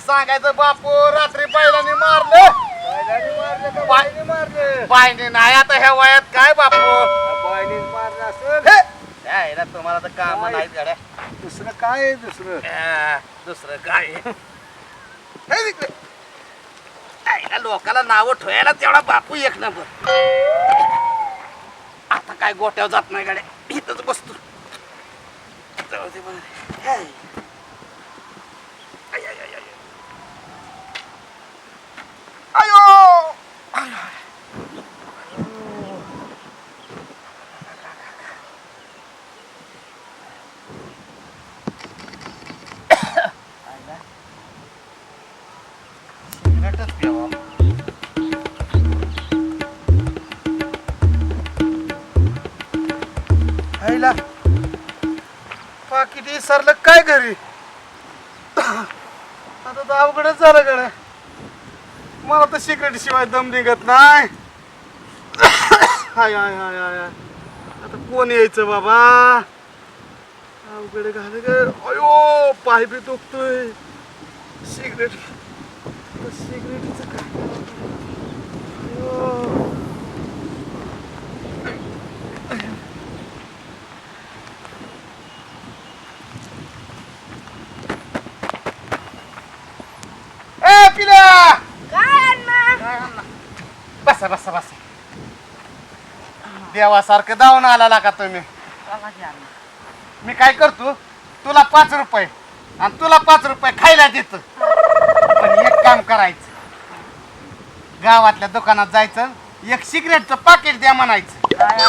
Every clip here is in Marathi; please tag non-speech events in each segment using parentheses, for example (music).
काय सांगायचं बापू रात्री बैलाने मारलं बैलाने मारलं का बाय- बाईने मारलं बायने नाही आता ह्या वयात काय बापू बाईनेच मारलं असेल हे! तुम्हाला तर काम काय? नाही गाड्या दुसरं काय आहे दुसरं दुसरं काय हे तिकडे. यायला लोकाला नाव ठेवायला तेवढा बापू एक नंबर आता काय गोट्यावर जात नाही गाड्या इथंच बसतो जाऊ दे बरं. हे. आता तर अवघडच झालं गड मला तर सिक्रेट शिवाय दम निघत नाही. हाय हाय हाय हाय आता कोण यायचं बाबा? अवघड घाल ग. अयो पाय बी दुखतोय. सिगरेट सिगरेटचं काय अयो. ए पिल्या काय अण्णा काय आणला? बसा बसा बसा देवासारखं धावून आला का तुम्ही? मी काय करतो तुला पाच रुपये आणि तुला पाच रुपये खायला देतो. पण एक काम करायचं. गावातल्या दुकानात जायचं एक सिगरेटचं पाकिट द्या म्हणायचं. काय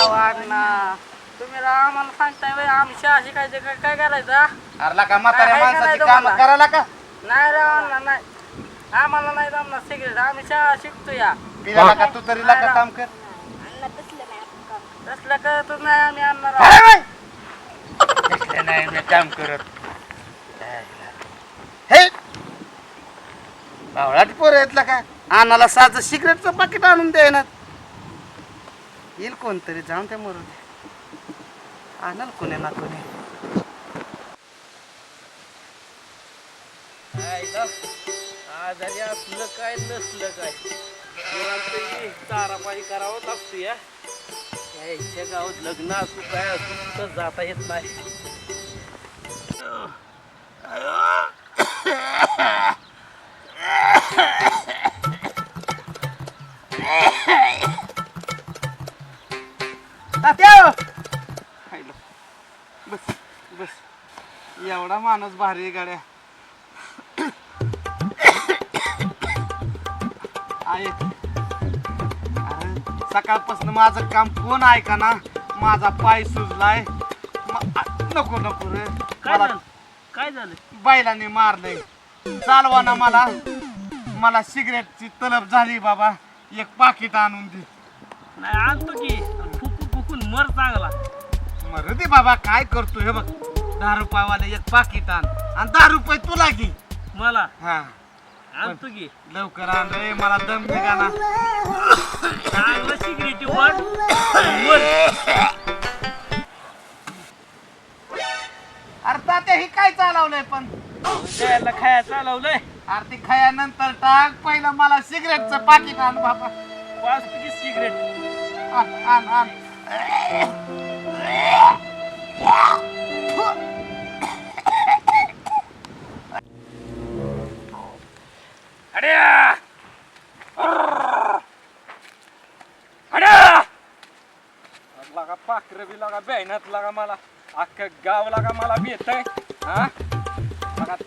तुम्ही आम्हाला सांगताय बाई आम्ही शहा शिकायचं काय काय करायचं हा? अरला का म्हाताऱ्या काय माणसाची करायचं काम मला? करायला का नाही राव अण्णा नाही. आम्हाला नाही जमणार सिगरेट. आम्ही शहा शिकतो या. पिल्याला का तू तरी का काम कर अण्णा तसलं नाही आपण काम तसलं करतच नाही आम्ही आणणार बाई! कसलं नाही मी काम करत. हे! बावळाट पोर येतला का? आणाला साज सिगरेटचं पाकिट आणून द्यायना येईल कोणतरी जाऊन त्या मरून आणाल कोणी ना कोणी. आजारी असलं काय नसलं काय? चारापाणी करावं लागतो या याच्या गावात लग्न असू काय असू कुठं जाता येत नाही. तात्या! बस बस. एवढा माणूस भारी आहे गाड्या. आहे सकाळपासून माझं काम कोण ऐका ना? माझा पाय सुजलाय. म- आ, नको नको रे. काय मला झालं? काय झालं? बैलाने मारलंय. चालवा ना मला. मला सिगरेटची तलब झाली बाबा. एक पाकिट आणून दे. नाही आणतो की. फुकून फुकून मर चांगला. मरू दे बाबा काय करतो हे बघ. दहा रुपयावाले एक पाकिट आण. आणि दहा रुपये तुला घे. मला? हा. आणतो की. लवकर आण रे मला दम निघा सिगरेटी वर अरे तात्या ही काय चालवलंय पण? द्यायला खाया चालवलंय. अरे ती खयानंतर टाक पहिलं मला सिगरेटचं पाकिट आण बाबा. पाच सिगरेट. आण आण आण. अड्या अड्या लागा पाखरं बी लागा बहिणात लागा मला अख्खं गाव लागा मला भेट हा?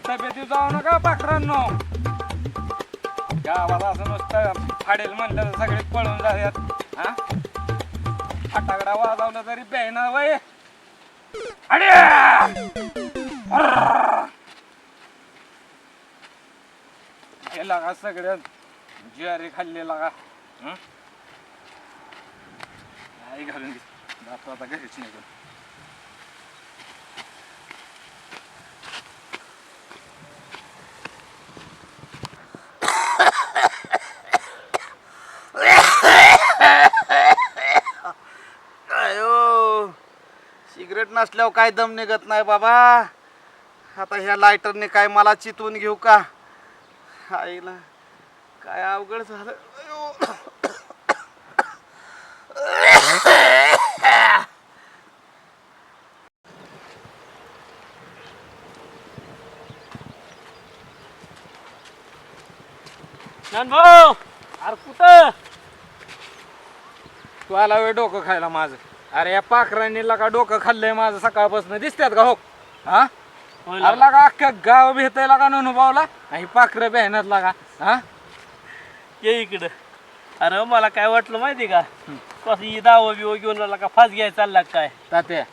तब्येती जाऊ नका पाखरांनो. गावाला असं नुसतं फाडेल म्हणलं तर सगळे पळून जातात. हा? फटाकडा वाजवला तरी बहिणा वय. अड्या हे लागा सगळं. ज्वारी खाल्ले लागा. हं? आई घालून घे जातो आता घरीच निघून अयो सिगरेट नसल्यावर काय दम निघत नाही बाबा. आता ह्या लायटरने काय मला चितवून घेऊ का? आईला काय अवघड झालं. अयो. भाऊ अरे कुठं? तू आला वेळ डोकं खायला माझं. अरे या पाखरांनी का डोकं खाल्लंय माझं सकाळपासून. दिसतात का हो? हा? अरे लागा अख्खं गाव भेटाय लागा ननुभवला आणि पाखरं बेहनत लागा हा? ये इकडं. अरे मला काय वाटलं माहिती का? कसं ही दावा बिव घेऊन आला का फास घ्यायला चालला का काय? तात्या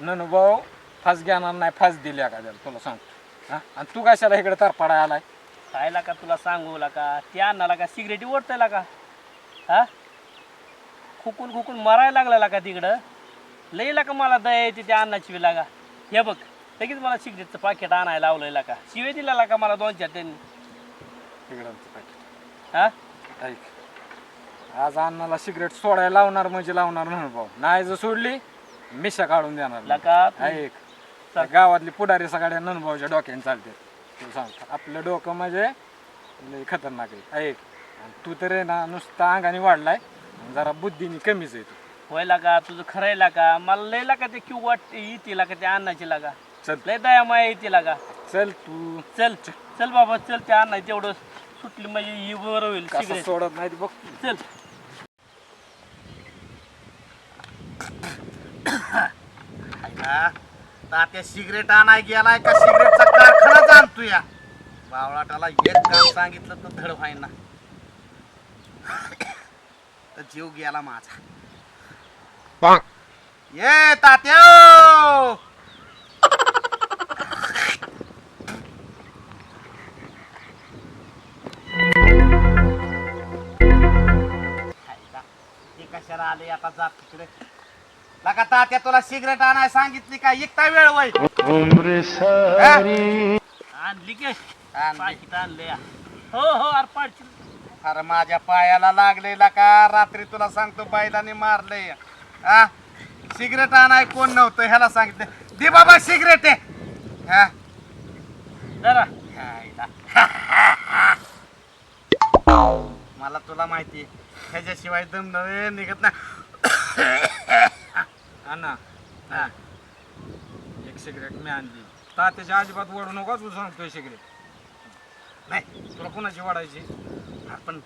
ननुभव फास घेणार नाही फास दिल्या का त्याला तुला सांग हा? आणि तू कशाला इकडे तरपाडा आलाय? खायला का तुला सांगू का? ते अन्नाला का? सिगरेटी ओढतायला का? हा? खुकून खुकून मरायला लागला का तिकडं? लईला का मला दया येते त्या अन्नाची बी लागा? हे बघ लगेच मला सिगरेटचं पाकिट आणायला लावलंय का? शिवे दिला का मला दोन चार त्यांनी? तिकडंचं पाकीट. हा? ऐक आज अण्णाला सिगरेट सोडायला लावणार म्हणजे लावणार म्हणून भाऊ. नाही जर सोडली मिशा काढून देणार. लका ऐक गावातली पुढारी सगळ्या ननभाऊच्या डोक्याने चालते तू सांग आपलं डोकं म्हणजे लय खतरनाक आहे. ऐक आणि तू तर आहे ना नुसता अंगाने वाढलाय आणि जरा बुद्धीने कमीच आहे तू. व्हायला का? तुझं खरंय का मला लईला का ते क्यू वाट येते का त्या अन्नाची लागा. चल. लय दया माया येते का चल तू. चल चल बाबा चल त्या अन्ना तेवढं सुटली म्हणजे ही बरं होईल कसं सिगरेट सोडत नाही ते बघ चल. आईला तात्या सिगरेट आणाय गेलाय का? सिगरेटचा जाणतो या. बावळाटाला एक काम सांगितलं तर धड व्हायना. तर जीव गेला माझा. ये तात्या हे कशाला आले आता जात तिकडे. तात्या तुला सिगरेट आणाय सांगितली का? इकता वेळ वय. आणली के? आणली. पाकिट आणले हो हो अरे पाडशील अरे माझ्या पायाला लागलेला का? रात्री तुला सांगतो बैलाने मारलंय. हा सिगरेट आणाय कोण नव्हतं ह्याला सांगितलं. दे बाबा सिगरेट. आहे हा? जरा. मला तुला माहिती ह्याच्याशिवाय दम नव्हे निघत (coughs) ना. हा. एक सिगरेट मी आणली. तात्याच्या अजिबात ओढू नका तू सांगतोय सिगरेट नाही तुला कोणाची वाढायची आपण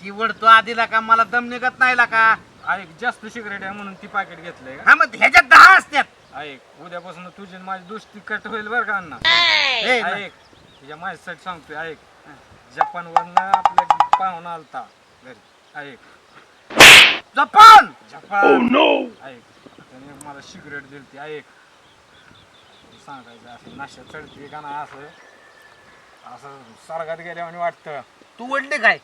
चिवडतो आधीला का मला दम निघत नाही का? ऐक जास्त सिगरेट आहे म्हणून ती पाकिट घेतलंय का? हा मग ह्याच्यात दहा असतात ऐक उद्यापासून तुझी आणि माझी दोस्ती कट होईल बरं का अण्णा? ए, ऐक तुझ्या माझ्यासाठी सांगतोय ऐक जपान वरनं आपल्या पाहुणा आलता घरी. ऐक जपान! जपान! ऐक त्याने मला सिगरेट दिली ती ऐक सांगायचं असं नाश्या चढते का नाही असं. असं स्वर्गात गेल्यावानी वाटतं. तू ओढली काय?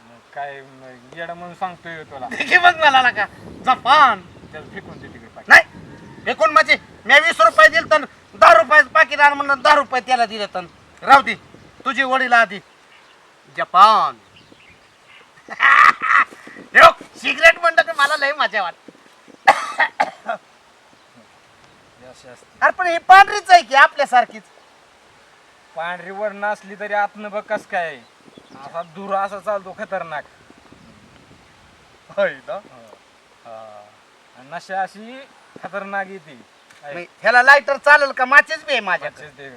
मग काय येडं म्हणून सांगतोय तुला. घे बघ मला का जपान. त्याला फेकून दे तिकडे. नाही एकूण म्हणजे मी वीस रुपये दिल तर दहा रुपयाचं पाकिट आण म्हणून दहा रुपये त्याला दिले तर. राहू दे तुझी वडील आधी. जपान. (laughs) सिगरेट म्हणलं की मला लय मजा वाटते हे अशी असते. अरे पण ही पांढरीच आहे की आपल्यासारखीच? पांढरी वर नसली तरी आतनं बघ कस काय असा दूर असा चालतो खतरनाक. होय ना? हा. आणि नशा अशी खतरनाक येते मग ह्याला लायटर चालेल का? माचेच बी आहे माझ्याकडे.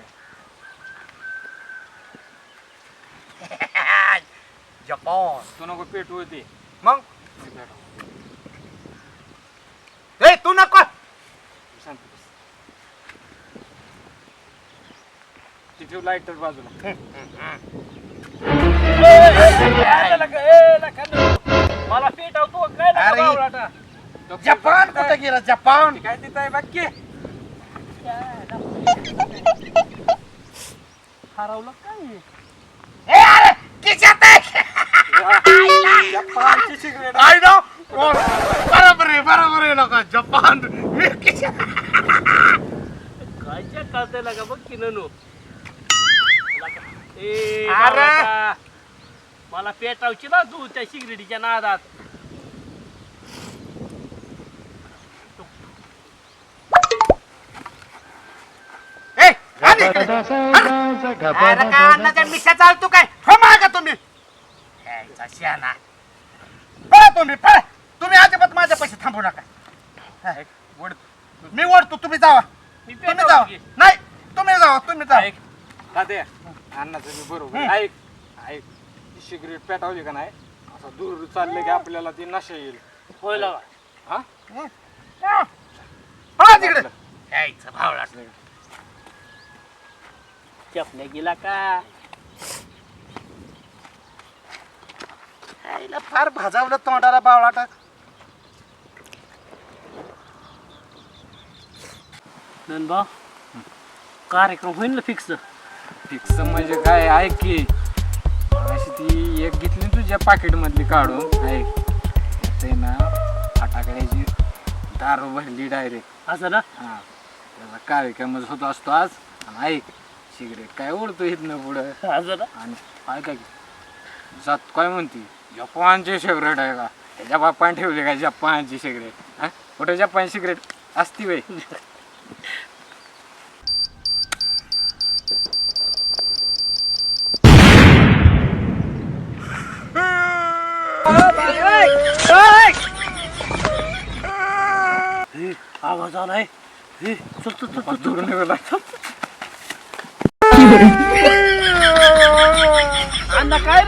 (laughs) जपान. तू नको पेटू होते मग? ए तू नको. ती ठेव लाईटर बाजूला. मला पेटावतो काय नका अरे. बावळाटा. जपान कुठे गेला? जपान. काय तिथं आहे बाकी हरवलं काय ए अरे खिशात आहे. जपानची सिगरेट आय नो बरोबर आहे बरोबर आहे लोक. जपान. मी खिशात. काय चेक करताय लागा बघ की ननू? ए अरे. बावळाटा. मला पेटावची ना तू त्या सिगरेटीच्या नादात. ए आणि अरे काय अन्नाच्या मिशा चालतो काय? हो मागा तुम्ही. यायचा शहाणा पळा तुम्ही पळा. तुम्ही अजिबात माझ्या पैसे थांबू नका. मी ओढतो तुम्ही जावा. मी तुम्ही जावा. नाही तुम्ही जावा तुम्ही जावा. तात्या अण्णाचं मी बरोबर. ऐक ऐक. ती सिगरेट पेटावली का नाही? असं दूर चाललं की आपल्याला ती नशा येईल. होय लागा हा? पळा तिकडे. यायचं चपल्या गेला का? यायला फार भाजावलं तोंडाला बावळाट. नंदभाऊ कार्यक्रम होईल ना फिक्स फिक्स म्हणजे काय ऐक की अशी ती एक घेतली तुझ्या पाकिट मधली काढून ऐक ते ना फटाकड्याची दारू भरली डायरेक्ट असं ना? हा. त्याचा कार्यक्रमच होत असतो आज. आणि ऐक सिगरेट काय ओढतो इथनं पुढं? असं ना? आणि काय काय जात काय म्हणते? जपानची सिगरेट आहे का? त्याच्या बापाने ठेवली का जपानची सिगरेट हा? कुठे जपान सिगरेट असती बाई. (laughs) आवाज आलाय. हे, चल चल चल चल दूर निघाला. (laughs) अण्णा काय.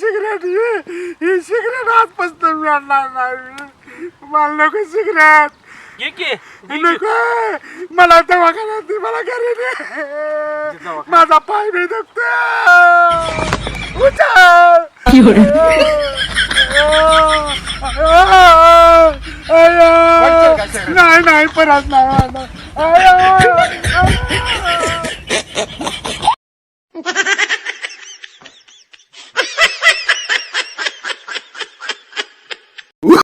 सिगरेट ही सिगरेट आजपासून मिळणार नाही. मला नको सिगरेट. घे की नको मला दवाखान्यात दे, मला घरी दे. माझा पाय बी दुखतो उचल. 有人，नाही नाही परत नाही